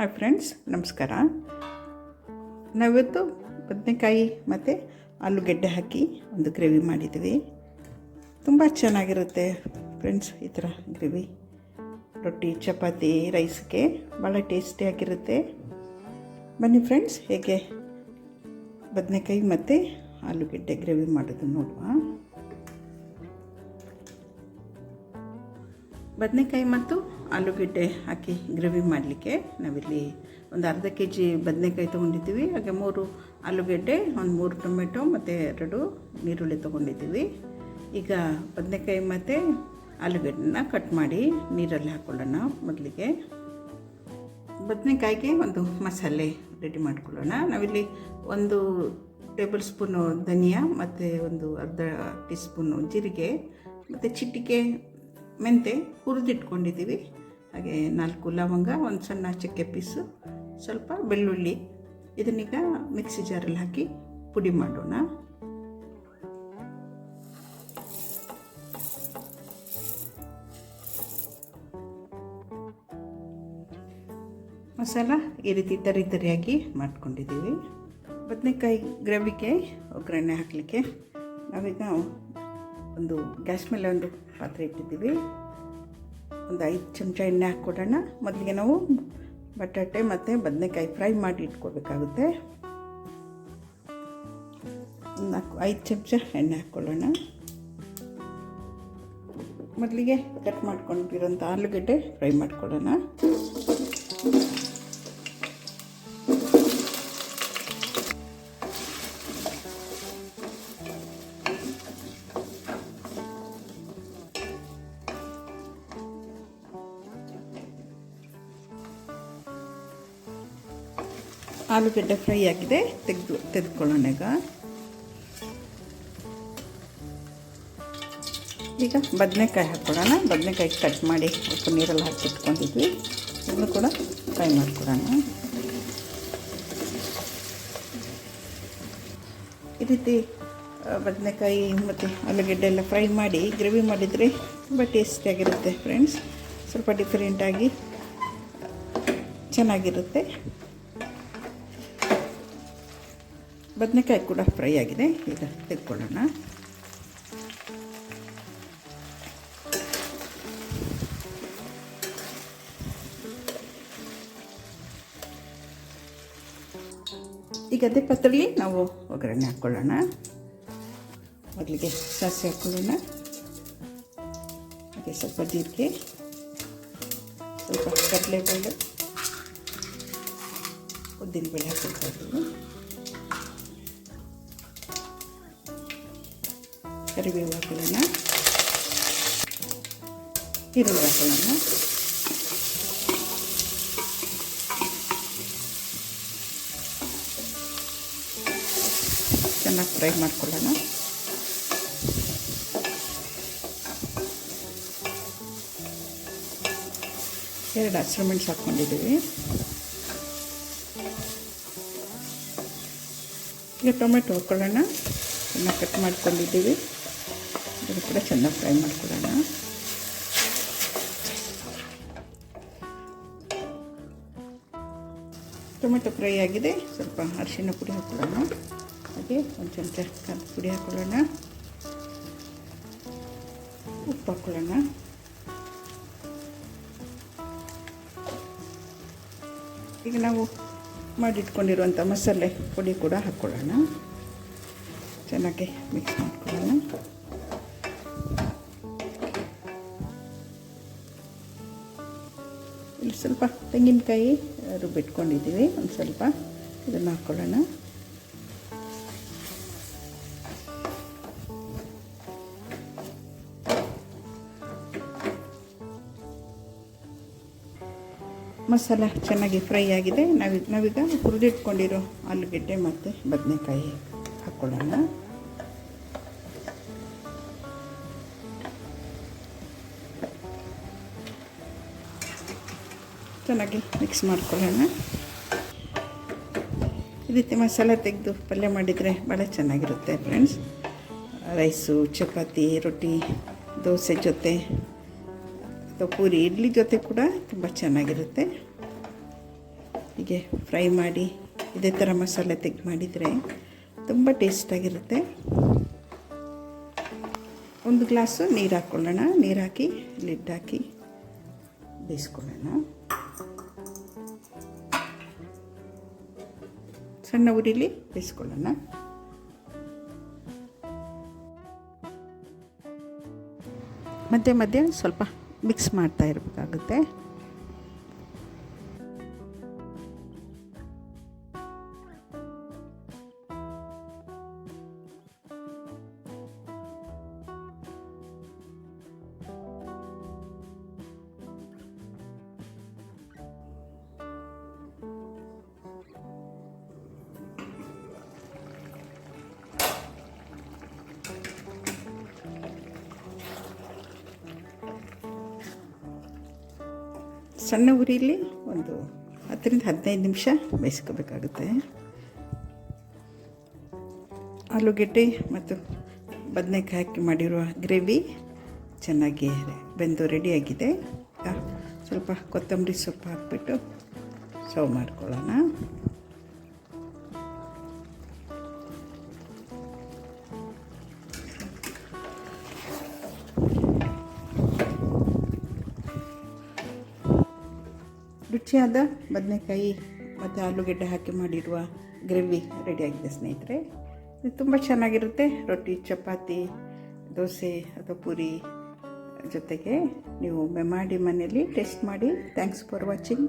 Hi friends ನಮಸ್ಕಾರ. ನಾವಿವತ್ತು ಬದನೆಕಾಯಿ ಮತ್ತು ಆಲೂಗೆಡ್ಡೆ ಹಾಕಿ ಒಂದು ಗ್ರೇವಿ ಮಾಡಿದ್ವಿ. ತುಂಬ ಚೆನ್ನಾಗಿರುತ್ತೆ ಫ್ರೆಂಡ್ಸ್ ಈ ಥರ ಗ್ರೇವಿ. ರೊಟ್ಟಿ, ಚಪಾತಿ, ರೈಸ್ಗೆ ಭಾಳ ಟೇಸ್ಟಿಯಾಗಿರುತ್ತೆ ಬನ್ನಿ ಫ್ರೆಂಡ್ಸ್ ಹೇಗೆ ಬದನೆಕಾಯಿ ಮತ್ತು ಆಲೂಗೆಡ್ಡೆ ಗ್ರೇವಿ ಮಾಡೋದು ನೋಡುವ. ಬದನೆಕಾಯಿ ಮತ್ತು ಆಲೂಗೆಡ್ಡೆ ಹಾಕಿ ಗ್ರೇವಿ ಮಾಡಲಿಕ್ಕೆ ನಾವಿಲ್ಲಿ ಒಂದು ಅರ್ಧ ಕೆ ಜಿ ಬದನೆಕಾಯಿ ತೊಗೊಂಡಿದ್ದೀವಿ. ಹಾಗೆ ಮೂರು ಆಲೂಗೆಡ್ಡೆ, ಒಂದು ಮೂರು ಟೊಮೆಟೊ ಮತ್ತು ಎರಡು ನೀರುಳ್ಳಿ ತೊಗೊಂಡಿದ್ದೀವಿ. ಈಗ ಬದನೆಕಾಯಿ ಮತ್ತು ಆಲೂಗಡ್ಡೆನ ಕಟ್ ಮಾಡಿ ನೀರಲ್ಲಿ ಹಾಕ್ಕೊಳ್ಳೋಣ ಮೊದಲಿಗೆ. ಬದನೆಕಾಯಿಗೆ ಒಂದು ಮಸಾಲೆ ರೆಡಿ ಮಾಡ್ಕೊಳ್ಳೋಣ. ನಾವಿಲ್ಲಿ ಒಂದು ಟೇಬಲ್ ಸ್ಪೂನು ಧನಿಯಾ ಮತ್ತು ಒಂದು ಅರ್ಧ ಟೀ ಸ್ಪೂನು ಜೀರಿಗೆ ಮತ್ತು ಚಿಟಿಕೆ ಮೆಂತೆ ಹುರಿದಿಟ್ಕೊಂಡಿದ್ದೀವಿ. ಹಾಗೆ ನಾಲ್ಕು ಲವಂಗ, ಒಂದು ಸಣ್ಣ ಚಕ್ಕೆ ಪೀಸು, ಸ್ವಲ್ಪ ಬೆಳ್ಳುಳ್ಳಿ. ಇದನ್ನೀಗ ಮಿಕ್ಸಿ ಜಾರಲ್ಲಿ ಹಾಕಿ ಪುಡಿ ಮಾಡೋಣ. ಮಸಾಲ ಈ ರೀತಿ ತರಿ ತರಿಯಾಗಿ ಮಾಡ್ಕೊಂಡಿದ್ದೀವಿ. ಬದನೆಕಾಯಿ ಗ್ರೇವಿಗೆ ಒಗ್ಗರಣೆ ಹಾಕಲಿಕ್ಕೆ ನಾವೀಗ ಒಂದು ಗ್ಯಾಸ್ ಮೇಲೆ ಒಂದು ಪಾತ್ರೆ ಇಟ್ಟಿದ್ದೀವಿ. ಒಂದು ಐದು ಚಮಚ ಎಣ್ಣೆ ಹಾಕ್ಕೊಡೋಣ. ಮೊದಲಿಗೆ ನಾವು ಬಟಾಟೆ ಮತ್ತು ಬದನೆಕಾಯಿ ಫ್ರೈ ಮಾಡಿ ಇಟ್ಕೋಬೇಕಾಗುತ್ತೆ. ನಾಲ್ಕು, ಐದು ಚಮಚ ಎಣ್ಣೆ ಹಾಕ್ಕೊಳ್ಳೋಣ. ಮೊದಲಿಗೆ ಕಟ್ ಮಾಡ್ಕೊಂಡಿರೋಂಥ ಆಲೂಗಡ್ಡೆ ಫ್ರೈ ಮಾಡ್ಕೊಳ್ಳೋಣ. ಆಲೂಗಡ್ಡೆ ಫ್ರೈ ಆಗಿದೆ, ತೆಗೆದು, ತೆಗೆದುಕೊಳ್ಳೋಣ ಈಗ. ಈಗ ಬದನೆಕಾಯಿ ಹಾಕ್ಕೊಡೋಣ ಬದನೆಕಾಯಿ ಕಟ್ ಮಾಡಿ ಸ್ವಲ್ಪ ನೀರಲ್ಲಿ ಹಾಕಿಟ್ಕೊಂಡಿದ್ವಿ ಇದನ್ನು ಕೂಡ ಫ್ರೈ ಮಾಡ್ಕೊಡೋಣ ಈ ರೀತಿ ಬದನೆಕಾಯಿ ಮತ್ತು ಆಲೂಗಡ್ಡೆ ಎಲ್ಲ ಫ್ರೈ ಮಾಡಿ, ಗ್ರೇವಿ ಮಾಡಿದರೆ ತುಂಬ ಟೇಸ್ಟಿಯಾಗಿರುತ್ತೆ ಫ್ರೆಂಡ್ಸ್ ಸ್ವಲ್ಪ ಡಿಫ್ರೆಂಟಾಗಿ ಚೆನ್ನಾಗಿರುತ್ತೆ. ಬದನೆಕಾಯಿ ಕೂಡ ಫ್ರೈ ಆಗಿದೆ. ಈಗ ತೆಗೆದುಕೊಳ್ಳೋಣ. ಈಗ ಅದೇ ಪಾತ್ರೆಯಲ್ಲಿ ನಾವು ಒಗ್ಗರಣೆ ಹಾಕ್ಕೊಳ್ಳೋಣ ಮೊದಲಿಗೆ ಸಾಸಿವೆ ಹಾಕ್ಕೊಳ್ಳೋಣ ಹಾಗೆ ಸ್ವಲ್ಪ ಜೀರಿಗೆ, ಸ್ವಲ್ಪ ಕಡಲೆಬೇಳೆ ಉದ್ದಿನ ಬೇಳೆ ಹಾಕ್ಕೊಳ್ತಾ ಇದ್ದೀವಿ. ಕರಿಬೇವು ಹಾಕೋಣ ಈರುಳ್ಳಿ ಹಾಕೋಣ ಚೆನ್ನಾಗಿ ಫ್ರೈ ಮಾಡ್ಕೊಳ್ಳೋಣ. ಎರಡು ಹಸಿರು ಮೆಣಸು ಹಾಕ್ಕೊಂಡಿದ್ದೀವಿ. ಈಗ ಟೊಮೆಟೊ ಹಾಕ್ಕೊಳ್ಳೋಣ ಚೆನ್ನಾಗಿ ಕಟ್ ಮಾಡ್ಕೊಂಡಿದ್ದೀವಿ. ಇದು ಕೂಡ ಚೆನ್ನಾಗಿ ಫ್ರೈ ಮಾಡ್ಕೊಳ್ಳೋಣ ಟೊಮೆಟೊ ಫ್ರೈ ಆಗಿದೆ. ಸ್ವಲ್ಪ ಅರಿಶಿನ ಪುಡಿ ಹಾಕೊಳ್ಳೋಣ ಹಾಗೆ ಒಂದು ಚಮಚ ಖಾರದ ಪುಡಿ ಹಾಕೊಳ್ಳೋಣ ಉಪ್ಪು ಹಾಕ್ಕೊಳ್ಳೋಣ ಈಗ ನಾವು ಮಾಡಿಟ್ಕೊಂಡಿರುವಂಥ ಮಸಾಲೆ ಪುಡಿ ಕೂಡ ಹಾಕ್ಕೊಳ್ಳೋಣ ಚೆನ್ನಾಗಿ ಮಿಕ್ಸ್ ಮಾಡ್ಕೊಳ್ಳೋಣ. ಸ್ವಲ್ಪ ತೆಂಗಿನಕಾಯಿ ರುಬ್ಬಿಟ್ಕೊಂಡಿದ್ದೀವಿ ಒಂದು ಸ್ವಲ್ಪ ಇದನ್ನು ಹಾಕ್ಕೊಳ್ಳೋಣ ಮಸಾಲ ಚೆನ್ನಾಗಿ ಫ್ರೈ ಆಗಿದೆ. ನಾವೀಗ ನಾವೀಗ ಹುರಿದಿಟ್ಕೊಂಡಿರೋ ಆಲೂಗೆಡ್ಡೆ ಮತ್ತು ಬದನೆಕಾಯಿ ಹಾಕ್ಕೊಳ್ಳೋಣ ಚೆನ್ನಾಗಿ ಮಿಕ್ಸ್ ಮಾಡ್ಕೊಳ್ಳೋಣ. ಈ ರೀತಿ ಮಸಾಲೆ ತೆಗೆದು ಪಲ್ಯ ಮಾಡಿದರೆ ಭಾಳ ಚೆನ್ನಾಗಿರುತ್ತೆ ಫ್ರೆಂಡ್ಸ್ ರೈಸು ಚಪಾತಿ, ರೊಟ್ಟಿ, ದೋಸೆ ಜೊತೆ ಅಥವಾ ಪೂರಿ, ಇಡ್ಲಿ ಜೊತೆ ಕೂಡ ತುಂಬ ಚೆನ್ನಾಗಿರುತ್ತೆ. ಹೀಗೆ ಫ್ರೈ ಮಾಡಿ ಇದೇ ಥರ ಮಸಾಲೆ ತೆಗೆದು ಮಾಡಿದರೆ ತುಂಬ ಟೇಸ್ಟಾಗಿರುತ್ತೆ ಒಂದು ಗ್ಲಾಸು ನೀರು ಹಾಕ್ಕೊಳ್ಳೋಣ ನೀರು ಹಾಕಿ ಲಿಡ್ ಹಾಕಿ ಬೇಯಿಸ್ಕೊಳ್ಳೋಣ. ಸಣ್ಣ ಉರಿಲಿ ಬೇಯಿಸ್ಕೊಳ್ಳೋಣ. ಮಧ್ಯೆ ಮಧ್ಯೆ ಸ್ವಲ್ಪ ಮಿಕ್ಸ್ ಮಾಡ್ತಾ ಇರಬೇಕಾಗುತ್ತೆ. ಸಣ್ಣ ಉರಿಲಿ ಒಂದು ಹತ್ತರಿಂದ ಹದಿನೈದು ನಿಮಿಷ ಬೇಯಿಸ್ಕೋಬೇಕಾಗುತ್ತೆ. ಆಲೂಗೆಡ್ಡೆ ಮತ್ತು ಬದನೆಕಾಯಿ ಹಾಕಿ ಮಾಡಿರುವ ಗ್ರೇವಿ ಚೆನ್ನಾಗಿ ಬೆಂದು ರೆಡಿಯಾಗಿದೆ. ಸ್ವಲ್ಪ ಕೊತ್ತಂಬರಿ ಸೊಪ್ಪು ಹಾಕಿಬಿಟ್ಟು ಸರ್ವ್ ಮಾಡ್ಕೊಳ್ಳೋಣ. ರುಚಿಯಾದ ಬದನೆಕಾಯಿ ಮತ್ತು ಆಲೂಗೆಡ್ಡೆ ಹಾಕಿ ಮಾಡಿರುವ ಗ್ರೇವಿ ರೆಡಿಯಾಗಿದೆ ಸ್ನೇಹಿತರೆ. ಇದು ತುಂಬ ಚೆನ್ನಾಗಿರುತ್ತೆ. ರೊಟ್ಟಿ, ಚಪಾತಿ, ದೋಸೆ ಅಥವಾ ಪೂರಿ ಜೊತೆಗೆ ನೀವು ಮಾಡಿ ಮನೆಯಲ್ಲಿ ಟೇಸ್ಟ್ ಮಾಡಿ. Thanks for watching